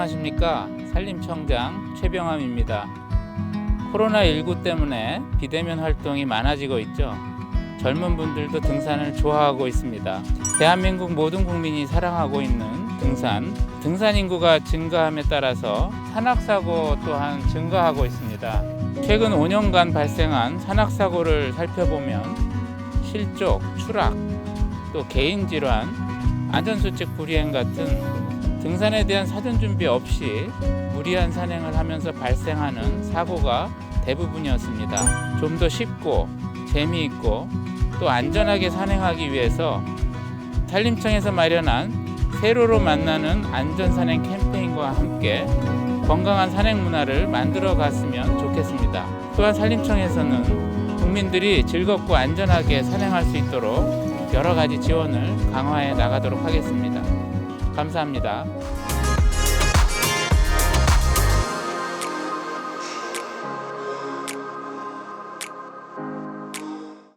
안녕하십니까 산림청장 최병함입니다. 코로나19 때문에 비대면 활동이 많아지고 있죠. 젊은 분들도 등산을 좋아하고 있습니다. 대한민국 모든 국민이 사랑하고 있는 등산. 등산 인구가 증가함에 따라서 산악사고 또한 증가하고 있습니다. 최근 5년간 발생한 산악사고를 살펴보면 실족, 추락, 또 개인 질환, 안전수칙 불이행 같은 등산에 대한 사전 준비 없이 무리한 산행을 하면서 발생하는 사고가 대부분이었습니다. 좀 더 쉽고 재미있고 또 안전하게 산행하기 위해서 산림청에서 마련한 세로로 만나는 안전산행 캠페인과 함께 건강한 산행 문화를 만들어 갔으면 좋겠습니다. 또한 산림청에서는 국민들이 즐겁고 안전하게 산행할 수 있도록 여러 가지 지원을 강화해 나가도록 하겠습니다. 감사합니다.